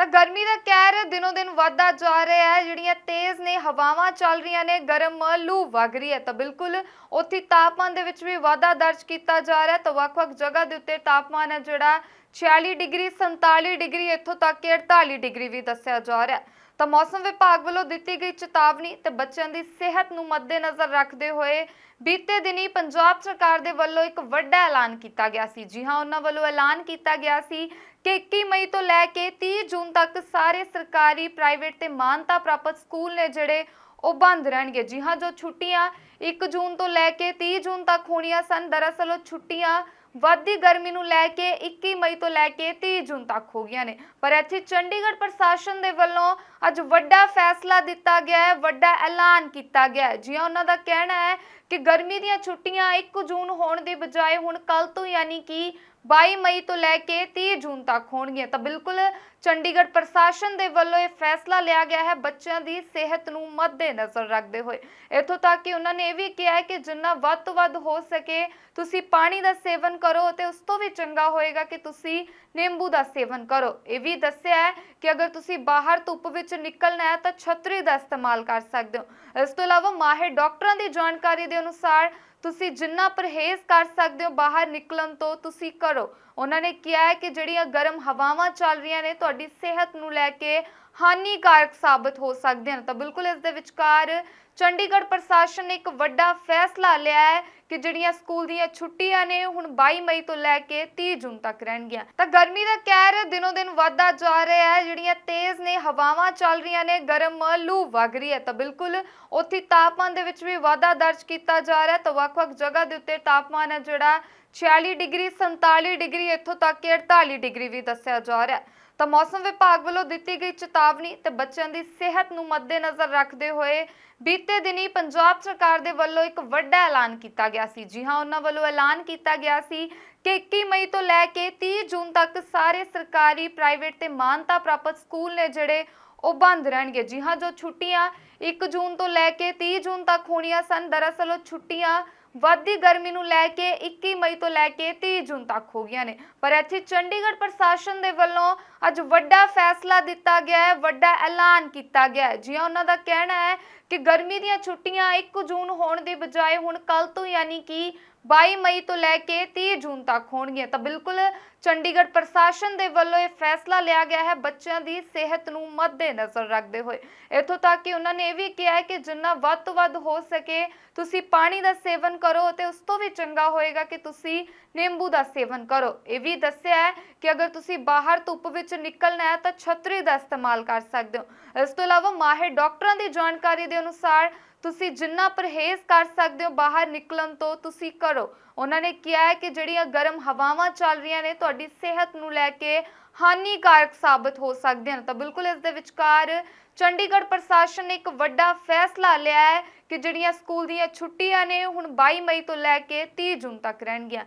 ਤਾਂ ਗਰਮੀ ਦਾ ਕਹਿਰ ਦਿਨੋ ਦਿਨ ਵੱਧਦਾ ਜਾ ਰਿਹਾ ਹੈ। ਜਿਹੜੀਆਂ ਤੇਜ਼ ਨੇ ਹਵਾਵਾਂ ਚੱਲ ਰਹੀਆਂ ਨੇ, ਗਰਮ ਲੂ ਵਗ ਰਹੀ ਹੈ। ਤਾਂ ਬਿਲਕੁਲ ਉੱਥੇ ਤਾਪਮਾਨ ਦੇ ਵਿੱਚ ਵੀ ਵਾਧਾ ਦਰਜ ਕੀਤਾ ਜਾ ਰਿਹਾ ਤਾਂ ਵੱਖ-ਵੱਖ ਜਗ੍ਹਾ ਦੇ ਉੱਤੇ ਤਾਪਮਾਨ ਹੈ ਜਿਹੜਾ 46 ਡਿਗਰੀ 47 ਡਿਗਰੀ, ਇੱਥੋਂ ਤੱਕ ਕਿ 48 ਡਿਗਰੀ ਵੀ ਦੱਸਿਆ ਜਾ ਰਿਹਾ ਤਾਂ ਮੌਸਮ ਵਿਭਾਗ ਵੱਲੋਂ ਦਿੱਤੀ ਗਈ ਚੇਤਾਵਨੀ ਤੇ ਬੱਚਿਆਂ ਦੀ ਸਿਹਤ ਨੂੰ ਮੱਦੇਨਜ਼ਰ ਰੱਖਦੇ ਹੋਏ ਬੀਤੇ ਦਿਨੀ ਪੰਜਾਬ ਸਰਕਾਰ ਦੇ ਵੱਲੋਂ ਇੱਕ ਵੱਡਾ ਐਲਾਨ ਕੀਤਾ ਗਿਆ ਸੀ। ਜੀ ਹਾਂ, ਉਹਨਾਂ ਵੱਲੋਂ ਐਲਾਨ ਕੀਤਾ ਗਿਆ ਸੀ ਕਿ 21 ਮਈ ਤੋਂ ਲੈ ਕੇ 30 ਜੂਨ ਤੱਕ ਸਾਰੇ ਸਰਕਾਰੀ, ਪ੍ਰਾਈਵੇਟ ਤੇ ਮਾਨਤਾ ਪ੍ਰਾਪਤ ਸਕੂਲ ਨੇ ਜਿਹੜੇ ਉਹ ਬੰਦ ਰਹਿਣਗੇ। ਜੀ ਹਾਂ, ਜੋ ਛੁੱਟੀਆਂ 1 ਜੂਨ ਤੋਂ ਲੈ ਕੇ 30 ਜੂਨ ਤੱਕ ਹੋਣੀਆਂ ਸਨ, ਦਰਅਸਲ ਉਹ ਛੁੱਟੀਆਂ ਵੱਧਦੀ ਗਰਮੀ ਨੂੰ ਲੈ ਕੇ 21 ਮਈ ਤੋਂ ਲੈ ਕੇ 30 ਜੂਨ ਤੱਕ ਹੋ ਗਈਆਂ ਨੇ। ਪਰ ਇੱਥੇ ਚੰਡੀਗੜ੍ਹ ਪ੍ਰਸ਼ਾਸਨ ਦੇ ਵੱਲੋਂ ਅੱਜ ਵੱਡਾ ਫੈਸਲਾ ਦਿੱਤਾ ਗਿਆ ਹੈ, ਵੱਡਾ ਐਲਾਨ ਕੀਤਾ ਗਿਆ ਹੈ। ਜੀ ਉਹਨਾਂ ਦਾ ਕਹਿਣਾ ਹੈ ਕਿ ਗਰਮੀ ਦੀਆਂ ਛੁੱਟੀਆਂ 1 ਜੂਨ ਹੋਣ ਦੀ ਬਜਾਏ ਹੁਣ ਕੱਲ ਤੋਂ ਯਾਨੀ ਕਿ 22 ਮਈ ਤੋਂ ਲੈ ਕੇ 30 ਜੂਨ ਤੱਕ ਹੋਣਗੀਆਂ। ਤਾਂ ਬਿਲਕੁਲ ਚੰਡੀਗੜ੍ਹ ਪ੍ਰਸ਼ਾਸਨ ਦੇ ਵੱਲੋਂ ਇਹ ਫੈਸਲਾ ਲਿਆ ਗਿਆ ਹੈ, ਬੱਚਿਆਂ ਦੀ ਸਿਹਤ ਨੂੰ ਮੱਦੇਨਜ਼ਰ ਰੱਖਦੇ ਹੋਏ। ਇੱਥੋਂ ਤੱਕ ਕਿ ਉਹਨਾਂ ਨੇ ਇਹ ਵੀ ਕਿਹਾ ਹੈ ਕਿ ਜਿੰਨਾ ਵੱਧ ਤੋਂ ਵੱਧ ਹੋ ਸਕੇ, ਤੁਸੀਂ ਪਾਣੀ ਦਾ ਸੇਵਨ ਕਰੋ ਤੇ ਉਸ ਤੋਂ ਵੀ ਚੰਗਾ ਹੋਏਗਾ ਕਿ ਤੁਸੀਂ ਨਿੰਬੂ ਦਾ ਸੇਵਨ ਕਰੋ। ਇਹ ਵੀ ਦੱਸਿਆ ਹੈ ਕਿ ਅਗਰ ਤੁਸੀਂ ਬਾਹਰ ਧੁੱਪ ਵਿੱਚ ਨਿਕਲਣਾ ਹੈ ਤਾਂ ਛਤਰੀ ਦਾ ਇਸਤੇਮਾਲ ਕਰ ਸਕਦੇ ਹੋ। ਇਸ ਤੋਂ ਇਲਾਵਾ ਮਾਹਿਰ ਡਾਕਟਰਾਂ ਦੀ ਜਾਣਕਾਰੀ ਦੇ ਅਨੁਸਾਰ, ਤੁਸੀਂ ਜਿੰਨਾ ਪਰਹੇਜ਼ ਕਰ ਸਕਦੇ ਹੋ, ਬਾਹਰ ਨਿਕਲਣ ਤੋਂ ਤੁਸੀਂ ਕਰੋ। ਉਹਨਾਂ ਨੇ ਕਿਹਾ ਹੈ ਕਿ ਜਿਹੜੀਆਂ ਗਰਮ ਹਵਾਵਾਂ ਚੱਲ ਰਹੀਆਂ ਨੇ, ਤੁਹਾਡੀ ਸਿਹਤ ਨੂੰ ਲੈ ਕੇ ਹਾਨੀਕਾਰਕ ਸਾਬਤ ਹੋ ਸਕਦੀਆਂ ਨੇ। ਤਾਂ ਬਿਲਕੁਲ ਇਸ ਦੇ ਵਿਚਕਾਰ ਚੰਡੀਗੜ੍ਹ ਪ੍ਰਸ਼ਾਸਨ ਨੇ ਇੱਕ ਵੱਡਾ ਫੈਸਲਾ ਲਿਆ ਹੈ ਕਿ ਜਿਹੜੀਆਂ ਸਕੂਲ ਦੀਆਂ ਛੁੱਟੀਆਂ ਨੇ ਹੁਣ 22 ਮਈ ਤੋਂ ਲੈ ਕੇ 30 ਜੂਨ ਤੱਕ ਰਹਿਣਗੀਆਂ। ਤਾਂ ਗਰਮੀ ਦਾ ਕਹਿਰ ਦਿਨੋ ਦਿਨ ਵੱਧਦਾ ਜਾ ਰਿਹਾ ਹੈ, ਜਿਹੜੀਆਂ ਤੇਜ਼ ਨੇ ਹਵਾਵਾਂ ਚੱਲ ਰਹੀਆਂ ਨੇ, ਗਰਮ ਲੂ ਵਗ ਰਹੀ ਹੈ। ਤਾਂ ਬਿਲਕੁਲ ਉੱਥੇ ਤਾਪਮਾਨ ਦੇ ਵਿੱਚ ਵੀ ਵਾਧਾ ਦਰਜ ਕੀਤਾ ਜਾ ਰਿਹਾ ਤਾਂ ਵੱਖ-ਵੱਖ ਜਗ੍ਹਾ ਦੇ ਉੱਤੇ ਤਾਪਮਾਨ ਹੈ ਜਿਹੜਾ 46 ਡਿਗਰੀ 47 ਡਿਗਰੀ, ਇੱਥੋਂ ਤੱਕ ਕਿ 48 ਡਿਗਰੀ ਵੀ ਦੱਸਿਆ ਜਾ ਰਿਹਾ ਤਾਂ ਮੌਸਮ ਵਿਭਾਗ ਵੱਲੋਂ ਦਿੱਤੀ ਗਈ ਚੇਤਾਵਨੀ ਤੇ ਬੱਚਿਆਂ ਦੀ ਸਿਹਤ ਨੂੰ ਮੱਦੇਨਜ਼ਰ ਰੱਖਦੇ ਹੋਏ ਬੀਤੇ ਦਿਨੀ ਪੰਜਾਬ ਸਰਕਾਰ ਦੇ ਵੱਲੋਂ ਇੱਕ ਵੱਡਾ ਐਲਾਨ ਕੀਤਾ ਗਿਆ ਸੀ। ਜੀ ਹਾਂ, ਉਹਨਾਂ ਵੱਲੋਂ ਐਲਾਨ ਕੀਤਾ ਗਿਆ ਸੀ ਕਿ 21 ਮਈ ਤੋਂ ਲੈ ਕੇ 30 ਜੂਨ ਤੱਕ ਸਾਰੇ ਸਰਕਾਰੀ, ਪ੍ਰਾਈਵੇਟ ਤੇ ਮਾਨਤਾ ਪ੍ਰਾਪਤ ਸਕੂਲ ਨੇ ਜਿਹੜੇ ਉਹ ਬੰਦ ਰਹਿਣਗੇ। ਜੀ ਹਾਂ, ਜੋ ਛੁੱਟੀਆਂ 1 ਜੂਨ ਤੋਂ ਲੈ ਕੇ 30 ਜੂਨ ਤੱਕ ਹੋਣੀਆਂ ਸਨ, ਦਰਅਸਲ ਉਹ ਛੁੱਟੀਆਂ ਵੱਧਦੀ ਗਰਮੀ ਨੂੰ ਲੈ ਕੇ 21 ਮਈ ਤੋਂ ਲੈ ਕੇ 30 ਜੂਨ ਤੱਕ ਹੋ ਗਈਆਂ ਨੇ। ਪਰ ਇੱਥੇ ਚੰਡੀਗੜ੍ਹ ਪ੍ਰਸ਼ਾਸਨ ਦੇ ਵੱਲੋਂ ਅੱਜ ਵੱਡਾ ਫੈਸਲਾ ਦਿੱਤਾ ਗਿਆ ਹੈ, ਵੱਡਾ ਐਲਾਨ ਕੀਤਾ ਗਿਆ ਹੈ। ਜੀ ਉਹਨਾਂ ਦਾ ਕਹਿਣਾ ਹੈ ਕਿ ਗਰਮੀ ਦੀਆਂ ਛੁੱਟੀਆਂ 1 ਜੂਨ ਹੋਣ ਦੀ ਬਜਾਏ ਹੁਣ ਕੱਲ ਤੋਂ ਯਾਨੀ ਕਿ 22 ਮਈ ਤੋਂ ਲੈ ਕੇ 30 ਜੂਨ ਤੱਕ ਹੋਣਗੀਆਂ। ਤਾਂ ਬਿਲਕੁਲ ਚੰਡੀਗੜ੍ਹ ਪ੍ਰਸ਼ਾਸਨ ਦੇ ਵੱਲੋਂ ਇਹ ਫੈਸਲਾ ਲਿਆ ਗਿਆ ਹੈ ਬੱਚਿਆਂ ਦੀ ਸਿਹਤ ਨੂੰ ਮੱਦੇਨਜ਼ਰ ਰੱਖਦੇ ਹੋਏ। ਇੱਥੋਂ ਤੱਕ ਕਿ ਉਹਨਾਂ ਨੇ ਇਹ ਵੀ ਕਿਹਾ ਹੈ ਕਿ ਜਿੰਨਾ ਵੱਧ ਤੋਂ ਵੱਧ ਹੋ ਸਕੇ, ਤੁਸੀਂ ਪਾਣੀ ਦਾ ਸੇਵਨ ਕਰੋ ਤੇ ਉਸ ਤੋਂ ਵੀ ਚੰਗਾ ਹੋਏਗਾ ਕਿ ਤੁਸੀਂ ਨਿੰਬੂ ਦਾ ਸੇਵਨ ਕਰੋ। ਇਹ ਵੀ ਦੱਸਿਆ ਹੈ ਕਿ ਅਗਰ ਤੁਸੀਂ ਬਾਹਰ ਧੁੱਪ ਵਿੱਚ ਨਿਕਲਣਾ ਹੈ ਤਾਂ ਛਤਰੀ ਦਾ ਇਸਤੇਮਾਲ ਕਰ ਸਕਦੇ ਹੋ। ਇਸ ਤੋਂ ਇਲਾਵਾ ਮਾਹਿਰ ਡਾਕਟਰਾਂ ਦੀ ਜਾਣਕਾਰੀ ਦੇ ਅਨੁਸਾਰ ਤੁਸੀਂ ਜਿੰਨਾ ਪਰਹੇਜ਼ ਕਰ ਸਕਦੇ ਹੋ ਬਾਹਰ ਨਿਕਲਣ ਤੋਂ, ਤੁਸੀਂ ਕਰੋ। ਉਹਨਾਂ ਨੇ ਕਿਹਾ ਹੈ ਕਿ ਜਿਹੜੀਆਂ ਗਰਮ ਹਵਾਵਾਂ ਚੱਲ ਰਹੀਆਂ ਨੇ, ਤੁਹਾਡੀ ਸਿਹਤ ਨੂੰ ਲੈ ਕੇ ਹਾਨੀਕਾਰਕ ਸਾਬਤ ਹੋ ਸਕਦੀਆਂ ਨੇ। ਤਾਂ ਬਿਲਕੁਲ ਇਸ ਦੇ ਵਿਚਕਾਰ ਚੰਡੀਗੜ੍ਹ ਪ੍ਰਸ਼ਾਸਨ ਨੇ ਇੱਕ ਵੱਡਾ ਫੈਸਲਾ ਲਿਆ ਹੈ ਕਿ ਜਿਹੜੀਆਂ ਸਕੂਲ ਦੀਆਂ ਛੁੱਟੀਆਂ ਨੇ ਹੁਣ 22 ਮਈ ਤੋਂ ਲੈ ਕੇ 30 ਜੂਨ ਤੱਕ ਰਹਿਣਗੀਆਂ।